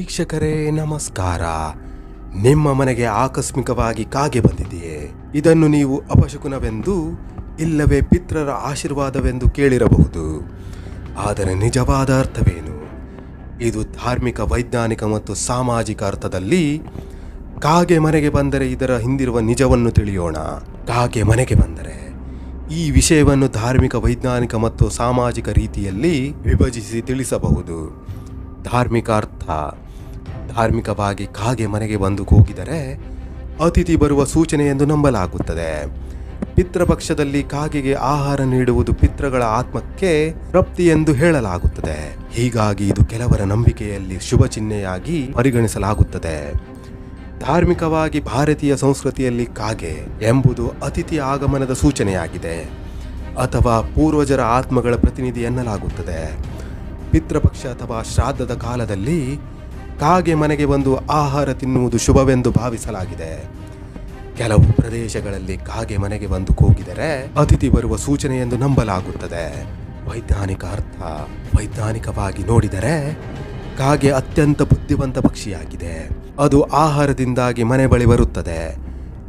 ವೀಕ್ಷಕರೇ, ನಮಸ್ಕಾರ. ನಿಮ್ಮ ಮನೆಗೆ ಆಕಸ್ಮಿಕವಾಗಿ ಕಾಗೆ ಬಂದಿದೆಯೇ? ಇದನ್ನು ನೀವು ಅಪಶಕುನವೆಂದು, ಇಲ್ಲವೇ ಪಿತ್ರರ ಆಶೀರ್ವಾದವೆಂದು ಕೇಳಿರಬಹುದು. ಆದರೆ ನಿಜವಾದ ಅರ್ಥವೇನು? ಇದು ಧಾರ್ಮಿಕ, ವೈಜ್ಞಾನಿಕ ಮತ್ತು ಸಾಮಾಜಿಕ ಅರ್ಥದಲ್ಲಿ ಕಾಗೆ ಮನೆಗೆ ಬಂದರೆ ಇದರ ಹಿಂದಿರುವ ನಿಜವನ್ನು ತಿಳಿಯೋಣ. ಕಾಗೆ ಮನೆಗೆ ಬಂದರೆ ಈ ವಿಷಯವನ್ನು ಧಾರ್ಮಿಕ, ವೈಜ್ಞಾನಿಕ ಮತ್ತು ಸಾಮಾಜಿಕ ರೀತಿಯಲ್ಲಿ ವಿಭಜಿಸಿ ತಿಳಿಸಬಹುದು. ಧಾರ್ಮಿಕ ಅರ್ಥ. ಧಾರ್ಮಿಕವಾಗಿ ಕಾಗೆ ಮನೆಗೆ ಬಂದು ಕೂಗಿದರೆ ಅತಿಥಿ ಬರುವ ಸೂಚನೆ ಎಂದು ನಂಬಲಾಗುತ್ತದೆ. ಪಿತೃಪಕ್ಷದಲ್ಲಿ ಕಾಗೆಗೆ ಆಹಾರ ನೀಡುವುದು ಪಿತೃಗಳ ಆತ್ಮಕ್ಕೆ ತೃಪ್ತಿ ಎಂದು ಹೇಳಲಾಗುತ್ತದೆ. ಹೀಗಾಗಿ ಇದು ಕೆಲವರ ನಂಬಿಕೆಯಲ್ಲಿ ಶುಭ ಚಿಹ್ನೆಯಾಗಿ ಪರಿಗಣಿಸಲಾಗುತ್ತದೆ. ಧಾರ್ಮಿಕವಾಗಿ ಭಾರತೀಯ ಸಂಸ್ಕೃತಿಯಲ್ಲಿ ಕಾಗೆ ಎಂಬುದು ಅತಿಥಿ ಆಗಮನದ ಸೂಚನೆಯಾಗಿದೆ. ಅಥವಾ ಪೂರ್ವಜರ ಆತ್ಮಗಳ ಪ್ರತಿನಿಧಿ ಎನ್ನಲಾಗುತ್ತದೆ. ಪಿತೃಪಕ್ಷ ಅಥವಾ ಶ್ರಾದ್ದದ ಕಾಲದಲ್ಲಿ ಕಾಗೆ ಮನೆಗೆ ಬಂದು ಆಹಾರ ತಿನ್ನುವುದು ಶುಭವೆಂದು ಭಾವಿಸಲಾಗಿದೆ. ಕೆಲವು ಪ್ರದೇಶಗಳಲ್ಲಿ ಕಾಗೆ ಮನೆಗೆ ಬಂದು ಕೂಗಿದರೆ ಅತಿಥಿ ಬರುವ ಸೂಚನೆ ಎಂದು ನಂಬಲಾಗುತ್ತದೆ. ವೈಜ್ಞಾನಿಕ ಅರ್ಥ, ವೈಜ್ಞಾನಿಕವಾಗಿ ನೋಡಿದರೆ ಕಾಗೆ ಅತ್ಯಂತ ಬುದ್ಧಿವಂತ ಪಕ್ಷಿಯಾಗಿದೆ. ಅದು ಆಹಾರದಿಂದಾಗಿ ಮನೆ ಬಳಿ ಬರುತ್ತದೆ.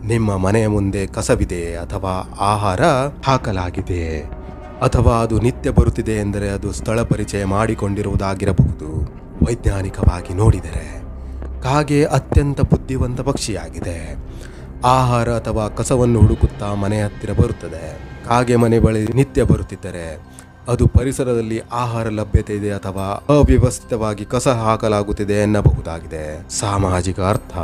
ನಿಮ್ಮ ಮನೆಯ ಮುಂದೆ ಕಸವಿದೆ ಅಥವಾ ಆಹಾರ ಹಾಕಲಾಗಿದೆ. ಅಥವಾ ಅದು ನಿತ್ಯ ಬರುತ್ತಿದೆ ಎಂದರೆ ಅದು ಸ್ಥಳ ಪರಿಚಯ ಮಾಡಿಕೊಂಡಿರುವುದಾಗಿರಬಹುದು. ವೈಜ್ಞಾನಿಕವಾಗಿ ನೋಡಿದರೆ ಕಾಗೆ ಅತ್ಯಂತ ಬುದ್ಧಿವಂತ ಪಕ್ಷಿಯಾಗಿದೆ. ಆಹಾರ ಅಥವಾ ಕಸವನ್ನು ಹುಡುಕುತ್ತಾ ಮನೆ ಹತ್ತಿರ ಬರುತ್ತದೆ. ಕಾಗೆ ಮನೆ ಬಳಿ ನಿತ್ಯ ಬರುತ್ತಿದ್ದರೆ ಅದು ಪರಿಸರದಲ್ಲಿ ಆಹಾರ ಲಭ್ಯತೆ ಇದೆ ಅಥವಾ ಅವ್ಯವಸ್ಥಿತವಾಗಿ ಕಸ ಹಾಕಲಾಗುತ್ತಿದೆ ಎನ್ನಬಹುದಾಗಿದೆ. ಸಾಮಾಜಿಕ ಅರ್ಥ.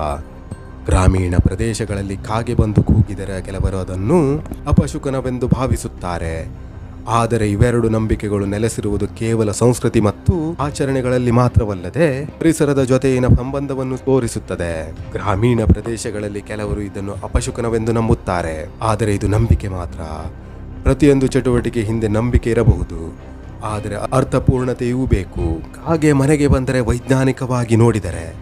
ಗ್ರಾಮೀಣ ಪ್ರದೇಶಗಳಲ್ಲಿ ಕಾಗೆ ಬಂದು ಕೂಗಿದರೆ ಕೆಲವರು ಅದನ್ನು ಅಪಶುಕನವೆಂದು ಭಾವಿಸುತ್ತಾರೆ. ಆದರೆ ಇವೆರಡು ನಂಬಿಕೆಗಳು ನೆಲೆಸಿರುವುದು ಕೇವಲ ಸಂಸ್ಕೃತಿ ಮತ್ತು ಆಚರಣೆಗಳಲ್ಲಿ ಮಾತ್ರವಲ್ಲದೆ ಪರಿಸರದ ಜೊತೆಯಿನ ಸಂಬಂಧವನ್ನು ತೋರಿಸುತ್ತದೆ. ಗ್ರಾಮೀಣ ಪ್ರದೇಶಗಳಲ್ಲಿ ಕೆಲವರು ಇದನ್ನು ಅಪಶುಕನವೆಂದು ನಂಬುತ್ತಾರೆ. ಆದರೆ ಇದು ನಂಬಿಕೆ ಮಾತ್ರ. ಪ್ರತಿಯೊಂದು ಚಟುವಟಿಕೆ ಹಿಂದೆ ನಂಬಿಕೆ ಇರಬಹುದು. ಆದರೆ ಅರ್ಥಪೂರ್ಣತೆಯೂ ಬೇಕು. ಹಾಗೆ ಮನೆಗೆ ಬಂದರೆ ವೈಜ್ಞಾನಿಕವಾಗಿ ನೋಡಿದರೆ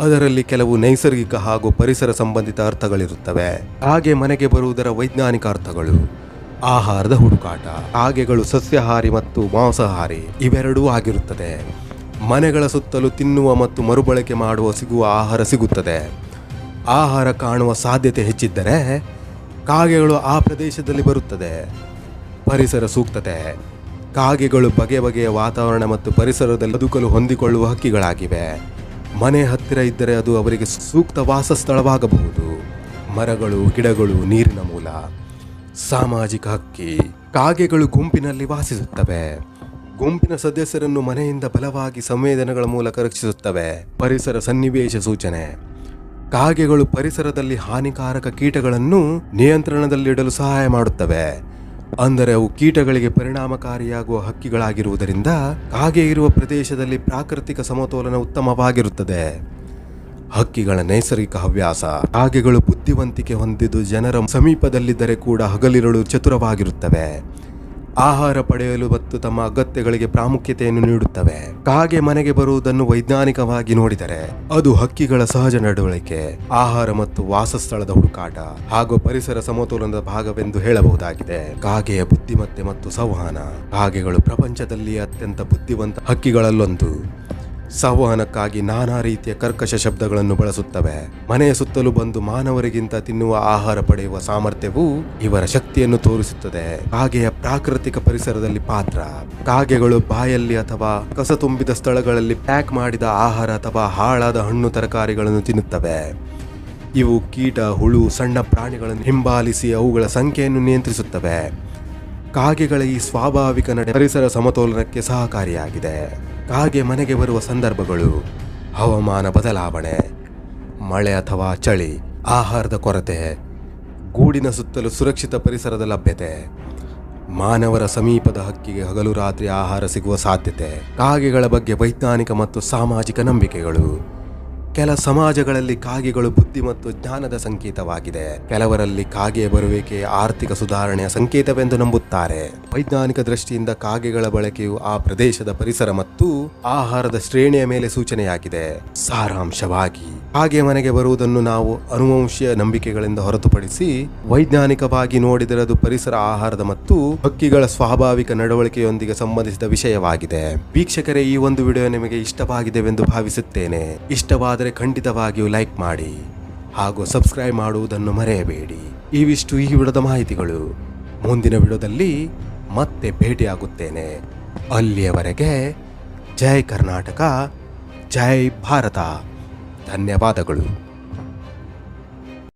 ಅದರಲ್ಲಿ ಕೆಲವು ನೈಸರ್ಗಿಕ ಹಾಗೂ ಪರಿಸರ ಸಂಬಂಧಿತ ಅರ್ಥಗಳಿರುತ್ತವೆ. ಹಾಗೆ ಮನೆಗೆ ಬರುವುದರ ವೈಜ್ಞಾನಿಕ ಅರ್ಥಗಳು. ಆಹಾರದ ಹುಡುಕಾಟ ಕಾಗೆಗಳು ಸಸ್ಯಾಹಾರಿ ಮತ್ತು ಮಾಂಸಾಹಾರಿ ಇವೆರಡೂ ಆಗಿರುತ್ತದೆ. ಮನೆಗಳ ಸುತ್ತಲೂ ತಿನ್ನುವ ಮತ್ತು ಮರುಬಳಕೆ ಮಾಡುವ ಸಿಗುವ ಆಹಾರ ಸಿಗುತ್ತದೆ. ಆಹಾರ ಕಾಣುವ ಸಾಧ್ಯತೆ ಹೆಚ್ಚಿದ್ದರೆ ಕಾಗೆಗಳು ಆ ಪ್ರದೇಶದಲ್ಲಿ ಬರುತ್ತದೆ. ಪರಿಸರ ಸೂಕ್ತತೆ, ಕಾಗೆಗಳು ಬಗೆ ಬಗೆಯ ವಾತಾವರಣ ಮತ್ತು ಪರಿಸರದಲ್ಲಿ ಬದುಕಲು ಹೊಂದಿಕೊಳ್ಳುವ ಹಕ್ಕಿಗಳಾಗಿವೆ. ಮನೆ ಹತ್ತಿರ ಇದ್ದರೆ ಅದು ಅವರಿಗೆ ಸೂಕ್ತ ವಾಸಸ್ಥಳವಾಗಬಹುದು. ಮರಗಳು, ಗಿಡಗಳು, ನೀರಿನ ಸಾಮಾಜಿಕ ಹಕ್ಕಿ ಕಾಗೆಗಳು ಗುಂಪಿನಲ್ಲಿ ವಾಸಿಸುತ್ತವೆ. ಗುಂಪಿನ ಸದಸ್ಯರನ್ನು ಮನೆಯಿಂದ ಬಲವಾಗಿ ಸಂವೇದನೆಗಳ ಮೂಲಕ ರಕ್ಷಿಸುತ್ತವೆ. ಪರಿಸರ ಸನ್ನಿವೇಶ ಸೂಚನೆ. ಕಾಗೆಗಳು ಪರಿಸರದಲ್ಲಿ ಹಾನಿಕಾರಕ ಕೀಟಗಳನ್ನು ನಿಯಂತ್ರಣದಲ್ಲಿಡಲು ಸಹಾಯ ಮಾಡುತ್ತವೆ. ಅಂದರೆ ಅವು ಕೀಟಗಳಿಗೆ ಪರಿಣಾಮಕಾರಿಯಾಗುವ ಹಕ್ಕಿಗಳಾಗಿರುವುದರಿಂದ ಕಾಗೆ ಇರುವ ಪ್ರದೇಶದಲ್ಲಿ ಪ್ರಾಕೃತಿಕ ಸಮತೋಲನ ಉತ್ತಮವಾಗಿರುತ್ತದೆ. ಹಕ್ಕಿಗಳ ನೈಸರ್ಗಿಕ ಹವ್ಯಾಸ, ಕಾಗೆಗಳು ಬುದ್ಧಿವಂತಿಕೆ ಹೊಂದಿದ್ದು ಜನರ ಸಮೀಪದಲ್ಲಿದ್ದರೆ ಕೂಡ ಹಗಲಿರಳು ಚತುರವಾಗಿರುತ್ತವೆ. ಆಹಾರ ಪಡೆಯಲು ಮತ್ತು ತಮ್ಮ ಅಗತ್ಯಗಳಿಗೆ ಪ್ರಾಮುಖ್ಯತೆಯನ್ನು ನೀಡುತ್ತವೆ. ಕಾಗೆ ಮನೆಗೆ ಬರುವುದನ್ನು ವೈಜ್ಞಾನಿಕವಾಗಿ ನೋಡಿದರೆ ಅದು ಹಕ್ಕಿಗಳ ಸಹಜ ನಡವಳಿಕೆ, ಆಹಾರ ಮತ್ತು ವಾಸಸ್ಥಳದ ಹುಡುಕಾಟ ಹಾಗೂ ಪರಿಸರ ಸಮತೋಲನದ ಭಾಗವೆಂದು ಹೇಳಬಹುದಾಗಿದೆ. ಕಾಗೆಯ ಬುದ್ಧಿಮತ್ತೆ ಮತ್ತು ಸಂವಹನ, ಕಾಗೆಗಳು ಪ್ರಪಂಚದಲ್ಲಿ ಅತ್ಯಂತ ಬುದ್ಧಿವಂತ ಹಕ್ಕಿಗಳಲ್ಲೊಂದು. ಸಂವಹನಕ್ಕಾಗಿ ನಾನಾ ರೀತಿಯ ಕರ್ಕಶ ಶಬ್ದಗಳನ್ನು ಬಳಸುತ್ತವೆ. ಮನೆಯ ಸುತ್ತಲೂ ಬಂದು ಮಾನವರಿಗಿಂತ ತಿನ್ನುವ ಆಹಾರ ಪಡೆಯುವ ಸಾಮರ್ಥ್ಯವು ಇವರ ಶಕ್ತಿಯನ್ನು ತೋರಿಸುತ್ತದೆ. ಕಾಗೆಯ ಪ್ರಾಕೃತಿಕ ಪರಿಸರದಲ್ಲಿ ಪಾತ್ರ. ಕಾಗೆಗಳು ಬಾಯಲ್ಲಿ ಅಥವಾ ಕಸ ತುಂಬಿದ ಸ್ಥಳಗಳಲ್ಲಿ ಪ್ಯಾಕ್ ಮಾಡಿದ ಆಹಾರ ಅಥವಾ ಹಾಳಾದ ಹಣ್ಣು ತರಕಾರಿಗಳನ್ನು ತಿನ್ನುತ್ತವೆ. ಇವು ಕೀಟ, ಹುಳು, ಸಣ್ಣ ಪ್ರಾಣಿಗಳನ್ನು ಹಿಂಬಾಲಿಸಿ ಅವುಗಳ ಸಂಖ್ಯೆಯನ್ನು ನಿಯಂತ್ರಿಸುತ್ತವೆ. ಕಾಗೆಗಳ ಈ ಸ್ವಾಭಾವಿಕ ನಡೆ ಪರಿಸರ ಸಮತೋಲನಕ್ಕೆ ಸಹಕಾರಿಯಾಗಿದೆ. ಕಾಗೆ ಮನೆಗೆ ಬರುವ ಸಂದರ್ಭಗಳು, ಹವಾಮಾನ ಬದಲಾವಣೆ, ಮಳೆ ಅಥವಾ ಚಳಿ, ಆಹಾರದ ಕೊರತೆ, ಗೂಡಿನ ಸುತ್ತಲೂ ಸುರಕ್ಷಿತ ಪರಿಸರದ ಲಭ್ಯತೆ, ಮಾನವರ ಸಮೀಪದ ಹಕ್ಕಿಗೆ ಹಗಲು ರಾತ್ರಿ ಆಹಾರ ಸಿಗುವ ಸಾಧ್ಯತೆ, ಕಾಗೆಗಳ ಬಗ್ಗೆ ವೈಜ್ಞಾನಿಕ ಮತ್ತು ಸಾಮಾಜಿಕ ನಂಬಿಕೆಗಳು. ಕೆಲ ಸಮಾಜಗಳಲ್ಲಿ ಕಾಗೆಗಳು ಬುದ್ಧಿ ಮತ್ತು ಜ್ಞಾನದ ಸಂಕೇತವಾಗಿದೆ. ಕೆಲವರಲ್ಲಿ ಕಾಗೆ ಬರುವಿಕೆ ಆರ್ಥಿಕ ಸುಧಾರಣೆಯ ಸಂಕೇತವೆಂದು ನಂಬುತ್ತಾರೆ. ವೈಜ್ಞಾನಿಕ ದೃಷ್ಟಿಯಿಂದ ಕಾಗೆಗಳ ಬಳಕೆಯು ಆ ಪ್ರದೇಶದ ಪರಿಸರ ಮತ್ತು ಆಹಾರದ ಶ್ರೇಣಿಯ ಮೇಲೆ ಸೂಚನೆಯಾಗಿದೆ. ಸಾರಾಂಶವಾಗಿ ಹಾಗೆ ಮನೆಗೆ ಬರುವುದನ್ನು ನಾವು ಅನುವಂಶೀಯ ನಂಬಿಕೆಗಳಿಂದ ಹೊರತುಪಡಿಸಿ ವೈಜ್ಞಾನಿಕವಾಗಿ ನೋಡಿದರೆ ಅದು ಪರಿಸರ ಆಹಾರದ ಮತ್ತು ಹಕ್ಕಿಗಳ ಸ್ವಾಭಾವಿಕ ನಡವಳಿಕೆಯೊಂದಿಗೆ ಸಂಬಂಧಿಸಿದ ವಿಷಯವಾಗಿದೆ. ವೀಕ್ಷಕರೇ, ಈ ಒಂದು ವಿಡಿಯೋ ನಿಮಗೆ ಇಷ್ಟವಾಗಿದೆವೆಂದು ಭಾವಿಸುತ್ತೇನೆ. ಇಷ್ಟವಾದರೆ ಖಂಡಿತವಾಗಿಯೂ ಲೈಕ್ ಮಾಡಿ ಹಾಗೂ ಸಬ್ಸ್ಕ್ರೈಬ್ ಮಾಡುವುದನ್ನು ಮರೆಯಬೇಡಿ. ಇವಿಷ್ಟು ಈ ವಿಡಿಯೋದ ಮಾಹಿತಿಗಳು. ಮುಂದಿನ ವಿಡಿಯೋದಲ್ಲಿ ಮತ್ತೆ ಭೇಟಿಯಾಗುತ್ತೇನೆ. ಅಲ್ಲಿಯವರೆಗೆ ಜೈ ಕರ್ನಾಟಕ, ಜೈ ಭಾರತ. ಧನ್ಯವಾದಗಳು.